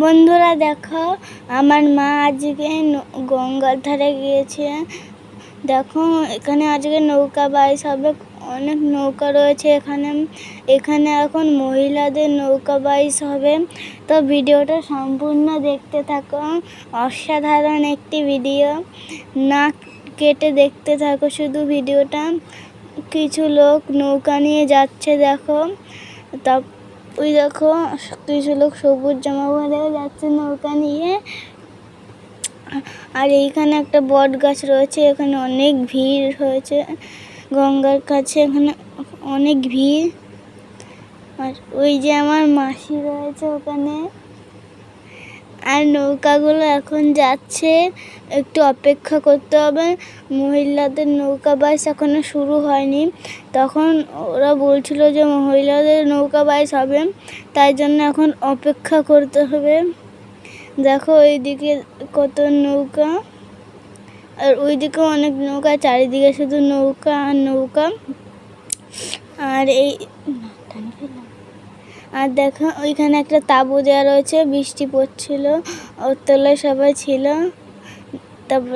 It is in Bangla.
বন্ধুরা দেখো, আমার মা আজকে গঙ্গার ধারে গিয়েছে। দেখো, এখানে আজকে নৌকা বাইস হবে। অনেক নৌকা রয়েছে এখানে। এখানে এখন মহিলাদের নৌকা বাইস হবে। তো ভিডিওটা সম্পূর্ণ দেখতে থাকো। অসাধারণ একটি ভিডিও। না কেটে দেখতে থাকো শুধু ভিডিওটা। কিছু লোক নৌকা নিয়ে যাচ্ছে, দেখো। তা ওই দেখো, কিছু লোক সবুজ জামা পরে যাচ্ছে নৌকা নিয়ে। আর এইখানে একটা বট গাছ রয়েছে, এখানে অনেক ভিড় হয়েছে। গঙ্গার কাছে এখানে অনেক ভিড়। আর ওই যে আমার মাসি রয়েছে ওখানে। আর নৌকাগুলো এখন যাচ্ছে। একটু অপেক্ষা করতে হবে। মহিলাদের নৌকা বাইস এখনও শুরু হয়নি। তখন ওরা বলছিল যে মহিলাদের নৌকা বাইস হবে। তাই জন্য এখন অপেক্ষা করতে হবে। দেখো ওইদিকে কত নৌকা। আর ওইদিকে অনেক নৌকা, চারিদিকে শুধু নৌকা আর নৌকা। আর এই আর দেখো ওইখানে একটা তাঁবু দেওয়া রয়েছে বৃষ্টি পড়ছিল ওর তলায় সবাই ছিল। তারপরে